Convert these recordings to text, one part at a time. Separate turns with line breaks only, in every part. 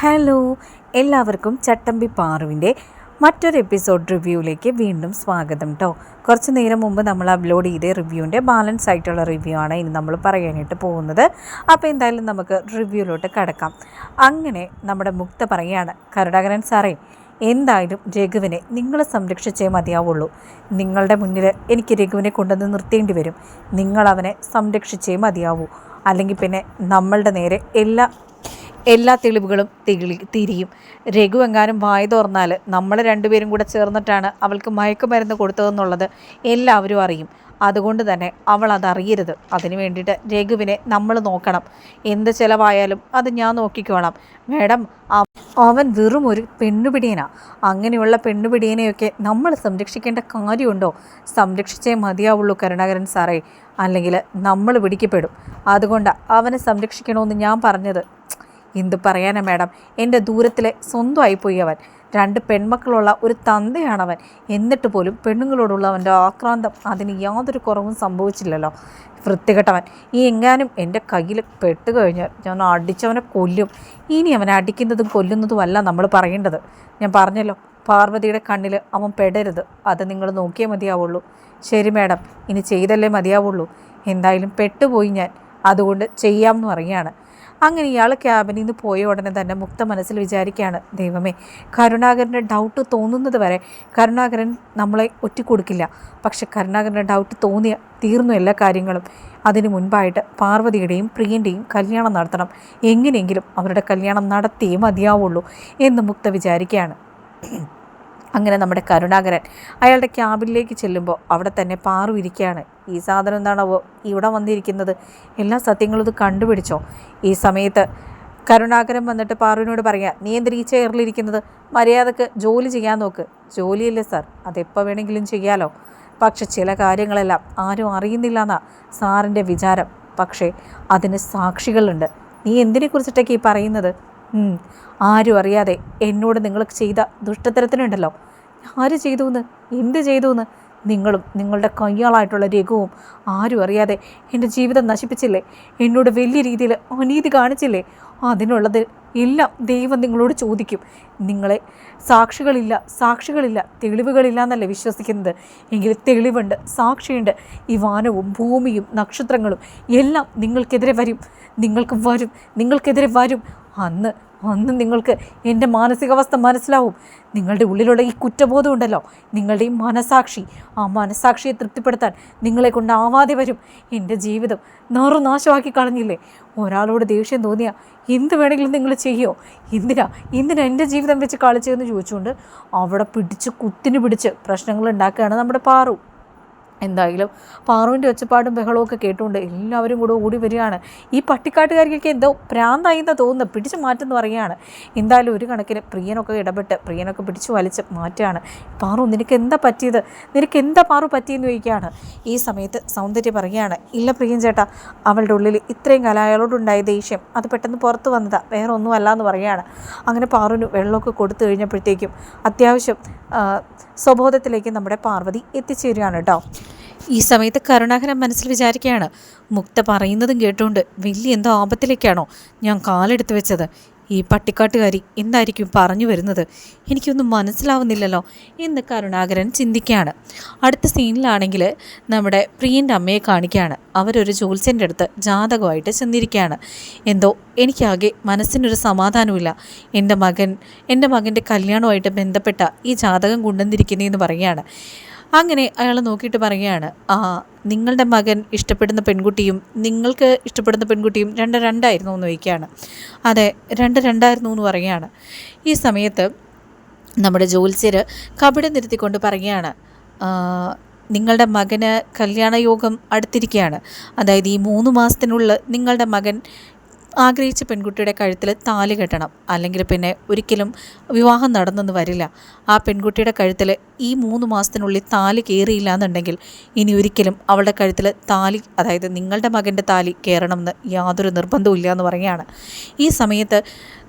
Hello എല്ലാവർക്കും ചട്ടമ്പി പാറുവിന്റെ മറ്റൊരു episode റിവ്യൂവിലേക്ക് വീണ്ടും സ്വാഗതം കേട്ടോ കുറച്ച് നേരം മുമ്പ് നമ്മൾ അപ്ലോഡ് ചെയ്ത റിവ്യൂവിന്റെ ബാലൻസ് ആയിട്ടുള്ള റിവ്യൂ ആണ് ഇനി നമ്മൾ പറയാനായിട്ട് പോകുന്നത്. അപ്പോൾ എന്തായാലും നമുക്ക് റിവ്യൂവിലോട്ട് കടക്കാം. അങ്ങനെ നമ്മുടെ മുക്ത പറയുകയാണ് കരുടാകരൻ സാറേ എന്തായാലും രഘുവിനെ നിങ്ങൾ സംരക്ഷിച്ചേ മതിയാവുള്ളൂ. നിങ്ങളുടെ മുന്നിൽ എനിക്ക് രഘുവിനെ കൊണ്ടുവന്ന് നിർത്തേണ്ടി വരും. നിങ്ങൾ അവനെ സംരക്ഷിച്ചേ മതിയാവൂ. അല്ലെങ്കിൽ പിന്നെ നമ്മളുടെ നേരെ എല്ലാ എല്ലാ തെളിവുകളും തിളി തിരിയും. രഘു എങ്ങാനും വായ തുറന്നാൽ നമ്മൾ രണ്ടുപേരും കൂടെ ചേർന്നിട്ടാണ് അവൾക്ക് മയക്കുമരുന്ന് കൊടുത്തതെന്നുള്ളത് എല്ലാവരും അറിയും. അതുകൊണ്ട് തന്നെ അവൾ അതറിയരുത്. അതിന് വേണ്ടിയിട്ട് രഘുവിനെ നമ്മൾ നോക്കണം. എന്ത് ചിലവായാലും അത് ഞാൻ നോക്കിക്കോളാം. മേഡം അവ- അവൻ വെറും ഒരു പെണ്ണുപിടിയനാ. അങ്ങനെയുള്ള പെണ്ണുപിടിയനെയൊക്കെ നമ്മൾ സംരക്ഷിക്കേണ്ട കാര്യമുണ്ടോ? സംരക്ഷിച്ചേ മതിയാവുള്ളൂ കരുണാകരൻ സാറേ. അല്ലെങ്കിൽ നമ്മൾ പിടിക്കപ്പെടും. അതുകൊണ്ട് അവനെ സംരക്ഷിക്കണമെന്ന് ഞാൻ പറഞ്ഞത്. എന്ത് പറയാനാ മാഡം? എന്റെ ദൂരത്തിലെ സ്വന്തമായി പോയി അവൻ. രണ്ട് പെൺമക്കളുള്ള ഒരു തന്തയാണവൻ. എന്നിട്ട് പോലും പെണ്ണുങ്ങളോടുള്ള അവന്റെ ആക്രാന്തം അതിന് യാതൊരു കുറവും സംഭവിച്ചില്ലല്ലോ. വൃത്തികെട്ടവൻ ഈ എങ്ങാനും എന്റെ കയ്യിൽ പെട്ട് കഴിഞ്ഞാൽ ഞാൻ അടിച്ചവനെ കൊല്ലും. ഇനി അവനെ അടിക്കുന്നതും കൊല്ലുന്നതുമല്ല നമ്മൾ പറയേണ്ടത്. ഞാൻ പറഞ്ഞല്ലോ പാർവതിയുടെ കണ്ണിൽ അവൻ പെടരുത്. അത് നിങ്ങൾ നോക്കിയേ മതിയാവുള്ളൂ. ശരി മാഡം ഇനി ചെയ്തല്ലേ മതിയാവുള്ളൂ. എന്തായാലും പെട്ടുപോയി ഞാൻ. അതുകൊണ്ട് ചെയ്യാമെന്ന് പറയുകയാണ്. അങ്ങനെ ഇയാൾ ക്യാബിനിൽ നിന്ന് പോയ ഉടനെ തന്നെ മുക്ത മനസ്സിൽ വിചാരിക്കുകയാണ് ദൈവമേ കരുണാകരന്റെ ഡൗട്ട് തോന്നുന്നത് വരെ കരുണാകരൻ നമ്മളെ ഒറ്റിക്കൊടുക്കില്ല. പക്ഷെ കരുണാകരന്റെ ഡൗട്ട് തോന്നിയ തീർന്നു എല്ലാ കാര്യങ്ങളും. അതിനു മുൻപായിട്ട് പാർവതിയുടെയും പ്രിയന്റെയും കല്യാണം നടത്തണം. എങ്ങനെയെങ്കിലും അവരുടെ കല്യാണം നടത്തിയേ മതിയാവുള്ളൂ എന്ന് മുക്ത വിചാരിക്കുകയാണ്. അങ്ങനെ നമ്മുടെ കരുണാകരൻ അയാളുടെ ക്യാബിനിലേക്ക് ചെല്ലുമ്പോൾ അവിടെ തന്നെ പാറു ഇരിക്കുകയാണ്. ഈ സാധനം എന്താണോ ഇവിടെ വന്നിരിക്കുന്നത്? എല്ലാ സത്യങ്ങളും ഇത് കണ്ടുപിടിച്ചോ? ഈ സമയത്ത് കരുണാകരൻ വന്നിട്ട് പാറുവിനോട് പറയാം നീ എന്തിരി ഈ ചെയറിലിരിക്കുന്നത് മര്യാദയ്ക്ക് ജോലി ചെയ്യാൻ നോക്ക്. ജോലിയില്ലേ സാർ. അതെപ്പോൾ വേണമെങ്കിലും ചെയ്യാലോ. പക്ഷെ ചില കാര്യങ്ങളെല്ലാം ആരും അറിയുന്നില്ല എന്നാ സാറിന്റെ വിചാരം. പക്ഷേ അതിന് സാക്ഷികളുണ്ട്. നീ എന്തിനെക്കുറിച്ചിട്ടൊക്കെ ഈ പറയുന്നത്? ആരും അറിയാതെ എന്നോട് നിങ്ങൾ ചെയ്ത ദുഷ്ടത്തരത്തിനുണ്ടല്ലോ ആര് ചെയ്തു എന്ന് എന്ത് ചെയ്തു എന്ന് നിങ്ങളും നിങ്ങളുടെ കയ്യാളായിട്ടുള്ള രഘുവും ആരും അറിയാതെ എന്റെ ജീവിതം നശിപ്പിച്ചില്ലേ? എന്നോട് വലിയ രീതിയിൽ അനീതി കാണിച്ചില്ലേ? അതിനുള്ളത് എല്ലാം ദൈവം നിങ്ങളോട് ചോദിക്കും. നിങ്ങളെ സാക്ഷികളില്ല സാക്ഷികളില്ല തെളിവുകളില്ല എന്നല്ലേ വിശ്വസിക്കുന്നത്? എങ്കിൽ തെളിവുണ്ട് സാക്ഷിയുണ്ട്. ഈ വാനവും ഭൂമിയും നക്ഷത്രങ്ങളും എല്ലാം നിങ്ങൾക്കെതിരെ വരും. നിങ്ങൾക്ക് വരും നിങ്ങൾക്കെതിരെ വരും. അന്ന് അന്ന് നിങ്ങൾക്ക് എന്റെ മാനസികാവസ്ഥ മനസ്സിലാവും. നിങ്ങളുടെ ഉള്ളിലുള്ള ഈ കുറ്റബോധം ഉണ്ടല്ലോ. നിങ്ങളുടെ ഈ മനസാക്ഷി ആ മനസാക്ഷിയെ തൃപ്തിപ്പെടുത്താൻ നിങ്ങളെ കൊണ്ടാവാതെ വരും. എന്റെ ജീവിതം നാറുനാശമാക്കി കളഞ്ഞില്ലേ? ഒരാളോട് ദേഷ്യം തോന്നിയ എന്ത് വേണമെങ്കിലും നിങ്ങൾ ചെയ്യോ? എന്തിനാ എന്തിനാ എന്റെ ജീവിതം വെച്ച് കളിച്ചതെന്ന് ചോദിച്ചുകൊണ്ട് അവിടെ പിടിച്ച് കുത്തിന് പിടിച്ച് പ്രശ്നങ്ങൾ ഉണ്ടാക്കുകയാണ് നമ്മുടെ പാറു. എന്തായാലും പാറുവിന്റെ ഒച്ചപ്പാടും ബഹളമൊക്കെ കേട്ടുകൊണ്ട് എല്ലാവരും കൂടെ ഓടി വരികയാണ്. ഈ പട്ടിക്കാട്ടുകാരിക്കൊക്കെ എന്തോ പ്രാന്തായി എന്ന് തോന്നുന്നു. പിടിച്ചു മാറ്റെന്ന് പറയുകയാണ്. എന്തായാലും ഒരു കണക്കിന് പ്രിയനൊക്കെ ഇടപെട്ട് പ്രിയനൊക്കെ പിടിച്ചു വലിച്ച് മാറ്റുകയാണ്. പാറു നിനക്ക് എന്താ പറ്റിയത്? നിനക്ക് എന്താ പാറു പറ്റിയെന്ന് ചോദിക്കുകയാണ്. ഈ സമയത്ത് സൗന്ദര്യ പറയുകയാണ് ഇല്ല പ്രിയൻ ചേട്ടാ അവളുടെ ഉള്ളിൽ ഇത്രയും കാലം അയാളോടുണ്ടായ ദേഷ്യം. അത് പെട്ടെന്ന് പുറത്ത് വന്നതാ. വേറെ ഒന്നും അല്ല എന്ന് പറയുകയാണ്. അങ്ങനെ പാറുവിന് വെള്ളമൊക്കെ കൊടുത്തു കഴിഞ്ഞപ്പോഴത്തേക്കും അത്യാവശ്യം സ്വബോധത്തിലേക്ക് നമ്മുടെ പാർവതി എത്തിച്ചേരുകയാണ് കേട്ടോ. ഈ സമയത്ത് കരുണാകരൻ മനസ്സിൽ വിചാരിക്കുകയാണ് മുക്ത പറയുന്നതും കേട്ടുകൊണ്ട് വലിയ എന്തോ ആപത്തിലേക്കാണോ ഞാൻ കാലെടുത്ത് വെച്ചത്. ഈ പട്ടിക്കാട്ടുകാരി എന്തായിരിക്കും പറഞ്ഞു വരുന്നത്? എനിക്കൊന്നും മനസ്സിലാവുന്നില്ലല്ലോ എന്ന് കരുണാകരൻ ചിന്തിക്കുകയാണ്. അടുത്ത സീനിലാണെങ്കിൽ നമ്മുടെ പ്രിയന്റെ അമ്മയെ കാണിക്കുകയാണ്. അവരൊരു ജോത്സ്യന്റെ അടുത്ത് ജാതകമായിട്ട് ചെന്നിരിക്കുകയാണ്. എന്തോ എനിക്കാകെ മനസ്സിനൊരു സമാധാനമില്ല എന്റെ മകൻ എന്റെ മകന്റെ കല്യാണവുമായിട്ട് ബന്ധപ്പെട്ട ഈ ജാതകം കൊണ്ടുവന്നിരിക്കുന്നതെന്ന് പറയുകയാണ്. അങ്ങനെ അയാൾ നോക്കിയിട്ട് പറയുകയാണ് ആ നിങ്ങളുടെ മകൻ ഇഷ്ടപ്പെടുന്ന പെൺകുട്ടിയും നിങ്ങൾക്ക് ഇഷ്ടപ്പെടുന്ന പെൺകുട്ടിയും രണ്ട് രണ്ടായിരുന്നു എന്ന് ചോദിക്കുകയാണ് അതെ രണ്ട് രണ്ടായിരുന്നു എന്ന് പറയുകയാണ്. ഈ സമയത്ത് നമ്മുടെ ജോത്സ്യർ കപടം നിർത്തിക്കൊണ്ട് പറയുകയാണ് നിങ്ങളുടെ മകന് കല്യാണയോഗം അടുത്തിരിക്കുകയാണ്. അതായത് ഈ മൂന്ന് മാസത്തിനുള്ളിൽ നിങ്ങളുടെ മകൻ ആഗ്രഹിച്ച പെൺകുട്ടിയുടെ കഴുത്തിൽ താലി കെട്ടണം. അല്ലെങ്കിൽ പിന്നെ ഒരിക്കലും വിവാഹം നടന്നെന്ന് വരില്ല. ആ പെൺകുട്ടിയുടെ കഴുത്തിൽ ഈ മൂന്ന് മാസത്തിനുള്ളിൽ താലി കയറിയില്ല എന്നുണ്ടെങ്കിൽ ഇനി ഒരിക്കലും അവളുടെ കഴുത്തിൽ താലി അതായത് നിങ്ങളുടെ മകന്റെ താലി കയറണമെന്ന് യാതൊരു നിർബന്ധവും ഇല്ല എന്ന് പറയുകയാണ്. ഈ സമയത്ത്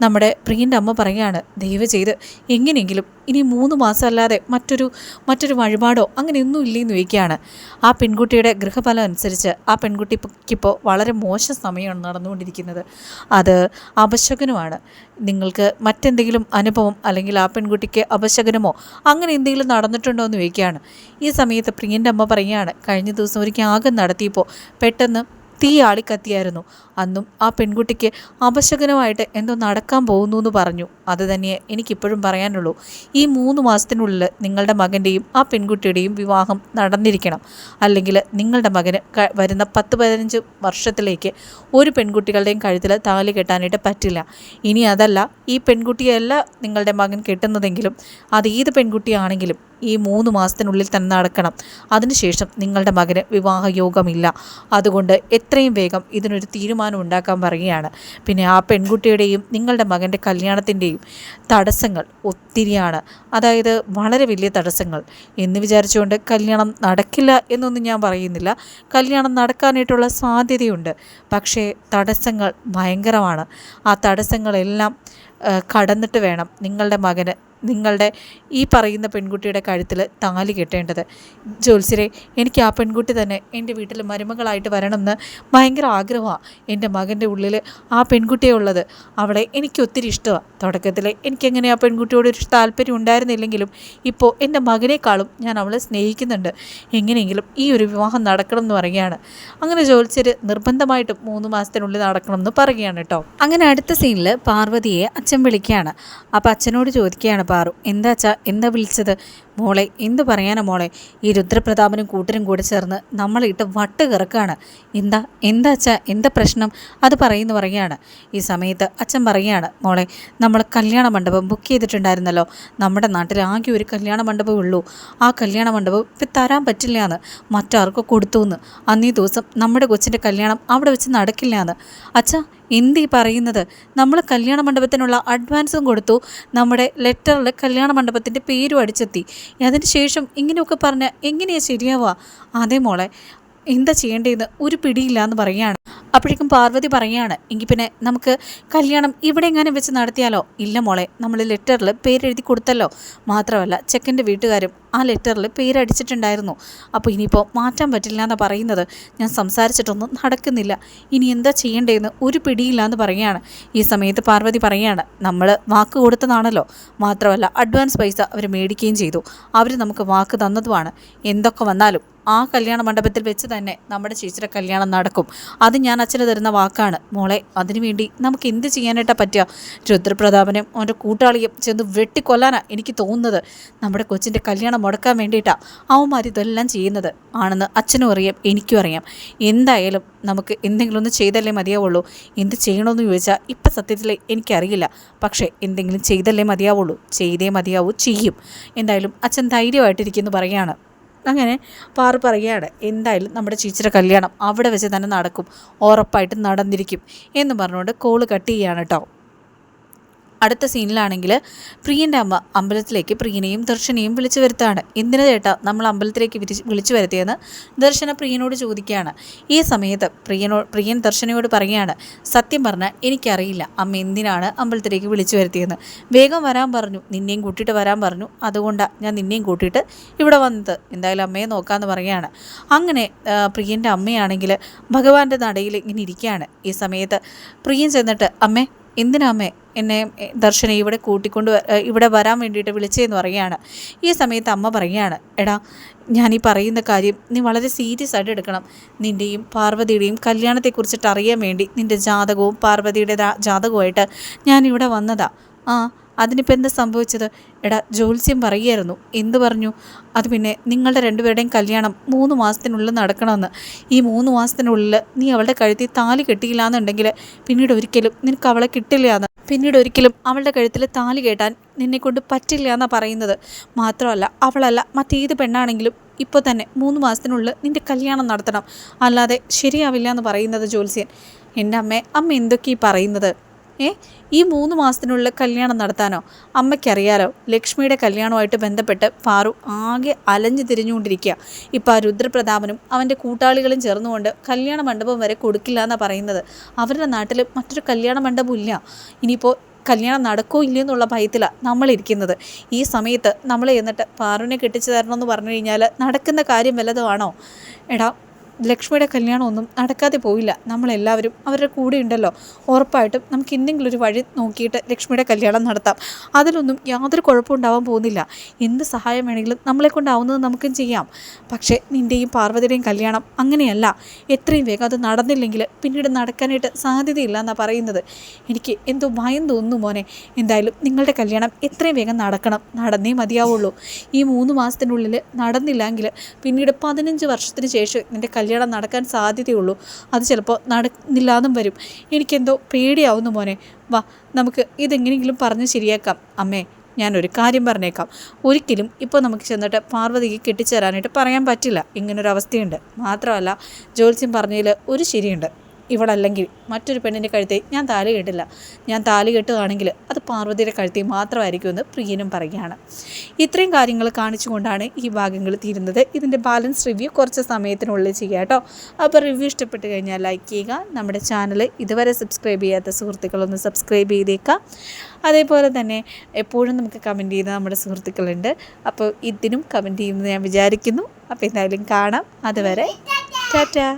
നമ്മുടെ പ്രിയന്റെ അമ്മ പറയുകയാണ് ദയവ് ചെയ്ത് എങ്ങനെയെങ്കിലും ഇനി മൂന്ന് മാസമല്ലാതെ മറ്റൊരു മറ്റൊരു വഴിപാടോ അങ്ങനെയൊന്നും ഇല്ലെന്ന് ചോദിക്കുകയാണ്. ആ പെൺകുട്ടിയുടെ ഗൃഹഫലം അനുസരിച്ച് ആ പെൺകുട്ടിക്കിപ്പോൾ വളരെ മോശം സമയമാണ് നടന്നുകൊണ്ടിരിക്കുന്നത്. അത് അപശകനുമാണ്. നിങ്ങൾക്ക് മറ്റെന്തെങ്കിലും അനുഭവം അല്ലെങ്കിൽ ആ പെൺകുട്ടിക്ക് അപശകനമോ അങ്ങനെ എന്തെങ്കിലും നടന്നിട്ടുണ്ടോ എന്ന് ചോദിക്കുകയാണ്. ഈ സമയത്ത് പ്രിയന്റെ അമ്മ പറയുകയാണ് കഴിഞ്ഞ ദിവസം ഒരു ക്യാഗം നടത്തിയപ്പോൾ പെട്ടെന്ന് തീ ആളിക്കത്തിയായിരുന്നു. അന്നും ആ പെൺകുട്ടിക്ക് അപശകനമായിട്ട് എന്തോ നടക്കാൻ പോകുന്നു എന്ന് പറഞ്ഞു. അത് തന്നെ എനിക്കിപ്പോഴും പറയാനുള്ളൂ. ഈ മൂന്ന് മാസത്തിനുള്ളിൽ നിങ്ങളുടെ മകന്റെയും ആ പെൺകുട്ടിയുടെയും വിവാഹം നടന്നിരിക്കണം. അല്ലെങ്കിൽ നിങ്ങളുടെ മകന് വരുന്ന പത്ത് പതിനഞ്ച് വർഷത്തിലേക്ക് ഒരു പെൺകുട്ടികളുടെയും കഴുത്തിൽ താലി കെട്ടാനായിട്ട് പറ്റില്ല. ഇനി അതല്ല ഈ പെൺകുട്ടിയല്ല നിങ്ങളുടെ മകൻ കെട്ടുന്നതെങ്കിലും അത് ഏത് പെൺകുട്ടിയാണെങ്കിലും ഈ മൂന്ന് മാസത്തിനുള്ളിൽ തന്നെ നടക്കണം. അതിനുശേഷം നിങ്ങളുടെ മകന് വിവാഹയോഗമില്ല. അതുകൊണ്ട് എത്രയും വേഗം ഇതിനൊരു തീരുമാനം ഉണ്ടാക്കാൻ പറയുകയാണ്. പിന്നെ ആ പെൺകുട്ടിയുടെയും നിങ്ങളുടെ മകന്റെ കല്യാണത്തിന്റെയും തടസ്സങ്ങൾ ഒത്തിരിയാണ്. അതായത് വളരെ വലിയ തടസ്സങ്ങൾ. എന്ന് വിചാരിച്ചുകൊണ്ട് കല്യാണം നടക്കില്ല എന്നൊന്നും ഞാൻ പറയുന്നില്ല. കല്യാണം നടക്കാനായിട്ടുള്ള സാധ്യതയുണ്ട്. പക്ഷേ തടസ്സങ്ങൾ ഭയങ്കരമാണ്. ആ തടസ്സങ്ങളെല്ലാം കടന്നിട്ട് വേണം നിങ്ങളുടെ മകന് നിങ്ങളുടെ ഈ പറയുന്ന പെൺകുട്ടിയുടെ കഴുത്തിൽ താലി കെട്ടേണ്ടത്. ജോത്സ്യരെ എനിക്ക് ആ പെൺകുട്ടി തന്നെ എന്റെ വീട്ടിൽ മരുമകളായിട്ട് വരണമെന്ന് ഭയങ്കര ആഗ്രഹമാണ് എന്റെ മകന്റെ ഉള്ളിൽ ആ പെൺകുട്ടിയെ ഉള്ളത്. അവളെ എനിക്ക് ഒത്തിരി ഇഷ്ടമാണ് തുടക്കത്തിൽ എനിക്കെങ്ങനെ ആ പെൺകുട്ടിയോട് ഒരു താല്പര്യം ഉണ്ടായിരുന്നില്ലെങ്കിലും ഇപ്പോൾ എന്റെ മകനേക്കാളും ഞാൻ അവളെ സ്നേഹിക്കുന്നുണ്ട്. എങ്ങനെയെങ്കിലും ഈ ഒരു വിവാഹം നടക്കണം എന്ന് പറയുകയാണ്. അങ്ങനെ ജോത്സ്യർ നിർബന്ധമായിട്ടും മൂന്ന് മാസത്തിനുള്ളിൽ നടക്കണം എന്ന് പറയുകയാണ് കേട്ടോ. അങ്ങനെ അടുത്ത സീനിൽ പാർവതിയെ അച്ഛൻ വിളിക്കുകയാണ്. അപ്പോൾ അച്ഛനോട് ചോദിക്കുകയാണ് പാറു. എന്താച്ചാ എന്താ വിളിച്ചത്? മോളെ എന്തു പറയാനാ മോളെ? ഈ രുദ്രപ്രതാപനും കൂട്ടരും കൂടെ ചേർന്ന് നമ്മളിട്ട് വട്ട് കിറക്കാണ്. എന്താ എന്താ അച്ഛ എന്താ പ്രശ്നം? അത് പറയുന്നു പറയുകയാണ്. ഈ സമയത്ത് അച്ഛൻ പറയുകയാണ് മോളെ നമ്മൾ കല്യാണ മണ്ഡപം ബുക്ക് ചെയ്തിട്ടുണ്ടായിരുന്നല്ലോ. നമ്മുടെ നാട്ടിൽ ആകെ ഒരു കല്യാണ മണ്ഡപം ഉള്ളൂ. ആ കല്യാണ മണ്ഡപം ഇപ്പം തരാൻ പറ്റില്ല എന്ന് മറ്റാർക്കോ കൊടുത്തു എന്ന് അന്നീ ദിവസം നമ്മുടെ കൊച്ചിന്റെ കല്യാണം അവിടെ വെച്ച് നടക്കില്ല എന്ന് അച്ഛ എന്തീ പറയുന്നത്? നമ്മൾ കല്യാണ മണ്ഡപത്തിനുള്ള അഡ്വാൻസും കൊടുത്തു. നമ്മുടെ ലെറ്ററിൽ കല്യാണ മണ്ഡപത്തിന്റെ പേരും അടിച്ചെത്തി. അതിന് ശേഷം ഇങ്ങനെയൊക്കെ പറഞ്ഞാൽ എങ്ങനെയാണ് ശരിയാവുക? അതേ മോളെ എന്താ ചെയ്യേണ്ടതെന്ന് ഒരു പിടിയില്ല എന്ന് പറയുകയാണ്. അപ്പോഴേക്കും പാർവതി പറയുകയാണ് എങ്കിൽ പിന്നെ നമുക്ക് കല്യാണം ഇവിടെ എങ്ങാനും വെച്ച് നടത്തിയാലോ? ഇല്ല മോളെ നമ്മൾ ലെറ്ററിൽ പേരെഴുതി കൊടുത്തല്ലോ. മാത്രമല്ല ചെക്കന്റെ വീട്ടുകാരും ആ ലെറ്ററിൽ പേരടിച്ചിട്ടുണ്ടായിരുന്നു. അപ്പോൾ ഇനിയിപ്പോൾ മാറ്റാൻ പറ്റില്ല എന്ന് പറയുന്നത്. ഞാൻ സംസാരിച്ചിട്ടൊന്നും നടക്കുന്നില്ല. ഇനി എന്താ ചെയ്യേണ്ടതെന്ന് ഒരു പിടിയില്ല എന്ന് പറയുകയാണ്. ഈ സമയത്ത് പാർവതി പറയുകയാണ് നമ്മൾ വാക്ക് കൊടുത്തതാണല്ലോ. മാത്രമല്ല അഡ്വാൻസ് പൈസ അവർ മേടിക്കുകയും ചെയ്തു. അവർ നമുക്ക് വാക്ക് തന്നതുമാണ്. എന്തൊക്കെ വന്നാലും ആ കല്യാണ മണ്ഡപത്തിൽ വെച്ച് തന്നെ നമ്മുടെ ചേച്ചിയുടെ കല്യാണം നടക്കും. അത് ഞാൻ അച്ഛന് തരുന്ന വാക്കാണ്. മോളെ അതിനുവേണ്ടി നമുക്ക് എന്ത് ചെയ്യാനായിട്ടാണ് പറ്റുക? രുദ്രപ്രതാപനും അവന്റെ കൂട്ടാളിയും ചെന്ന് വെട്ടിക്കൊല്ലാനാണ് എനിക്ക് തോന്നുന്നത്. നമ്മുടെ കൊച്ചിന്റെ കല്യാണം മുടക്കാൻ വേണ്ടിയിട്ടാണ് അവന്മാർ ഇതെല്ലാം ചെയ്യുന്നത് ആണെന്ന് അച്ഛനും അറിയാം എനിക്കും അറിയാം. എന്തായാലും നമുക്ക് എന്തെങ്കിലും ഒന്ന് ചെയ്തല്ലേ മതിയാവുള്ളൂ. എന്ത് ചെയ്യണമെന്ന് ചോദിച്ചാൽ ഇപ്പം സത്യത്തിൽ എനിക്കറിയില്ല. പക്ഷേ എന്തെങ്കിലും ചെയ്തല്ലേ മതിയാവുള്ളൂ. ചെയ്തേ മതിയാവൂ ചെയ്യും. എന്തായാലും അച്ഛൻ ധൈര്യമായിട്ടിരിക്കുന്നു പറയുകയാണ് അങ്ങനെ പാറു പറയുകയാണ് എന്തായാലും നമ്മുടെ ചേച്ചിയുടെ കല്യാണം അവിടെ വെച്ച് തന്നെ നടക്കും. ഉറപ്പായിട്ടും നടന്നിരിക്കും എന്ന് പറഞ്ഞുകൊണ്ട് കോൾ കട്ട് ചെയ്യുകയാണ് കേട്ടോ അടുത്ത സീനിലാണെങ്കിൽ പ്രിയന്റെ അമ്മ അമ്പലത്തിലേക്ക് പ്രിയനെയും ദർശനെയും വിളിച്ചു വരുത്താണ് എന്തിനു ചേട്ടാ നമ്മൾ അമ്പലത്തിലേക്ക് വിളിച്ചു വരുത്തിയെന്ന് ദർശന പ്രിയനോട് ചോദിക്കുകയാണ്. ഈ സമയത്ത് പ്രിയനോ പ്രിയൻ ദർശനയോട് പറയുകയാണ് സത്യം പറഞ്ഞാൽ എനിക്കറിയില്ല അമ്മ എന്തിനാണ് അമ്പലത്തിലേക്ക് വിളിച്ചു വരുത്തിയെന്ന് വേഗം വരാൻ പറഞ്ഞു നിന്നെയും കൂട്ടിയിട്ട് വരാൻ പറഞ്ഞു. അതുകൊണ്ടാണ് ഞാൻ നിന്നെയും കൂട്ടിയിട്ട് ഇവിടെ വന്നത്. എന്തായാലും അമ്മയെ നോക്കാമെന്ന് പറയുകയാണ്. അങ്ങനെ പ്രിയന്റെ അമ്മയാണെങ്കിൽ ഭഗവാന്റെ നടയിൽ ഇങ്ങനെ ഇരിക്കുകയാണ്. ഈ സമയത്ത് പ്രിയൻ ചെന്നിട്ട് അമ്മേ എന്തിനാ അമ്മേ എന്നെ ദർശനെ ഇവിടെ കൂട്ടിക്കൊണ്ട് ഇവിടെ വരാൻ വേണ്ടിയിട്ട് വിളിച്ചതെന്ന് പറയുകയാണ്. ഈ സമയത്ത് അമ്മ പറയുകയാണ് എടാ ഞാൻ ഈ പറയുന്ന കാര്യം നീ വളരെ സീരിയസ് ആയിട്ട് എടുക്കണം. നിന്റെയും പാർവതിയുടെയും കല്യാണത്തെക്കുറിച്ചിട്ട് അറിയാൻ വേണ്ടി നിന്റെ ജാതകവും പാർവതിയുടെ ജാതകവുമായിട്ട് ഞാൻ ഇവിടെ വന്നതാ. ആ അതിനിപ്പോൾ എന്താ സംഭവിച്ചത്? എടാ ജോത്സ്യം പറയുമായിരുന്നു എന്ത് പറഞ്ഞു? അത് പിന്നെ നിങ്ങളുടെ രണ്ടുപേരുടെയും കല്യാണം മൂന്ന് മാസത്തിനുള്ളിൽ നടക്കണമെന്ന്. ഈ മൂന്ന് മാസത്തിനുള്ളിൽ നീ അവളുടെ കഴുത്തിൽ താലി കെട്ടിയില്ല എന്നുണ്ടെങ്കിൽ പിന്നീട് ഒരിക്കലും നിനക്ക് അവളെ കിട്ടില്ല എന്ന്. പിന്നീട് ഒരിക്കലും അവളുടെ കഴുത്തിൽ താലി കേട്ടാൻ നിന്നെക്കൊണ്ട് പറ്റില്ല എന്നാണ് പറയുന്നത്. മാത്രമല്ല അവളല്ല മറ്റേത് പെണ്ണാണെങ്കിലും ഇപ്പോൾ തന്നെ മൂന്ന് മാസത്തിനുള്ളിൽ നിന്റെ കല്യാണം നടത്തണം. അല്ലാതെ ശരിയാവില്ല എന്ന് പറയുന്നത് ജോത്സ്യൻ എന്റെ അമ്മ അമ്മ എന്തൊക്കെയാണ് പറയുന്നത്? ഏ ഈ മൂന്ന് മാസത്തിനുള്ളിൽ കല്യാണം നടത്താനോ? അമ്മയ്ക്കറിയാലോ ലക്ഷ്മിയുടെ കല്യാണവുമായിട്ട് ബന്ധപ്പെട്ട് ഫാറു ആകെ അലഞ്ഞു തിരിഞ്ഞുകൊണ്ടിരിക്കുക. ഇപ്പോൾ ആ രുദ്രപ്രതാപനും അവന്റെ കൂട്ടാളികളും ചേർന്നുകൊണ്ട് കല്യാണ മണ്ഡപം വരെ കൊടുക്കില്ല എന്നാണ് പറയുന്നത്. അവരുടെ നാട്ടിൽ മറ്റൊരു കല്യാണ മണ്ഡപം ഇല്ല. ഇനിയിപ്പോൾ കല്യാണം നടക്കോ ഇല്ലയെന്നുള്ള ഭയത്തിലാണ് നമ്മളിരിക്കുന്നത്. ഈ സമയത്ത് നമ്മൾ എന്നിട്ട് പാറുവിനെ കെട്ടിച്ചു തരണമെന്ന് പറഞ്ഞു കഴിഞ്ഞാൽ നടക്കുന്ന കാര്യം വല്ലതുമാണോ എടാ ലക്ഷ്മിയുടെ കല്യാണമൊന്നും നടക്കാതെ പോയില്ല. നമ്മളെല്ലാവരും അവരുടെ കൂടെ ഉണ്ടല്ലോ. ഉറപ്പായിട്ടും നമുക്ക് എന്തെങ്കിലും ഒരു വഴി നോക്കിയിട്ട് ലക്ഷ്മിയുടെ കല്യാണം നടത്താം. അതിലൊന്നും യാതൊരു കുഴപ്പവും ഉണ്ടാവാൻ പോകുന്നില്ല. എന്ത് സഹായം വേണമെങ്കിലും നമ്മളെ കൊണ്ടാവുന്നത് നമുക്കും ചെയ്യാം. പക്ഷേ നിന്റെയും പാർവതിയുടെയും കല്യാണം അങ്ങനെയല്ല. എത്രയും വേഗം അത് നടന്നില്ലെങ്കിൽ പിന്നീട് നടക്കാനായിട്ട് സാധ്യതയില്ല എന്നാണ് പറയുന്നത്. എനിക്ക് എന്തോ ഭയം തോന്നുന്നു മോനെ. എന്തായാലും നിങ്ങളുടെ കല്യാണം എത്രയും വേഗം നടക്കണം. നടന്നേ മതിയാവുള്ളൂ. ഈ മൂന്ന് മാസത്തിനുള്ളിൽ നടന്നില്ലെങ്കിൽ പിന്നീട് പതിനഞ്ച് വർഷത്തിന് ശേഷം നിന്റെ കല്യാണം നടക്കാൻ സാധ്യതയുള്ളൂ. അത് ചിലപ്പോൾ നടന്നില്ലാന്നും വരും. എനിക്കെന്തോ പേടിയാവുന്നു മോനെ. വാ നമുക്ക് ഇതെങ്ങനെയെങ്കിലും പറഞ്ഞ് ശരിയാക്കാം. അമ്മേ ഞാനൊരു കാര്യം പറഞ്ഞേക്കാം. ഒരിക്കലും ഇപ്പോൾ നമുക്ക് ചെന്നിട്ട് പാർവതിക്ക് കെട്ടിച്ചേരാനായിട്ട് പറയാൻ പറ്റില്ല. ഇങ്ങനൊരവസ്ഥയുണ്ട്. മാത്രമല്ല ജോത്സ്യം പറഞ്ഞതിൽ ഒരു ശരിയുണ്ട്. ഇവളല്ലെങ്കിൽ മറ്റൊരു പെണ്ണിന്റെ കഴുത്തെ ഞാൻ താലി കെട്ടില്ല. ഞാൻ താലി കെട്ടുകയാണെങ്കിൽ അത് പാർവതിയുടെ കഴുത്തിൽ മാത്രമായിരിക്കുമെന്ന് പ്രിയനും പറയുകയാണ്. ഇത്രയും കാര്യങ്ങൾ കാണിച്ചുകൊണ്ടാണ് ഈ ഭാഗങ്ങൾ തീരുന്നത്. ഇതിന്റെ ബാലൻസ് റിവ്യൂ കുറച്ച് സമയത്തിനുള്ളിൽ ചെയ്യുക കേട്ടോ. അപ്പോൾ റിവ്യൂ ഇഷ്ടപ്പെട്ട് കഴിഞ്ഞാൽ ലൈക്ക് ചെയ്യുക. നമ്മുടെ ചാനൽ ഇതുവരെ സബ്സ്ക്രൈബ് ചെയ്യാത്ത സുഹൃത്തുക്കളൊന്ന് സബ്സ്ക്രൈബ് ചെയ്തേക്കാം അതേപോലെ തന്നെ എപ്പോഴും നമുക്ക് കമന്റ് ചെയ്യുന്ന നമ്മുടെ സുഹൃത്തുക്കളുണ്ട്. അപ്പോൾ ഇതിനും കമന്റ് ചെയ്യുമെന്ന് ഞാൻ വിചാരിക്കുന്നു. അപ്പോൾ എന്തായാലും കാണാം. അതുവരെ ടാറ്റാ.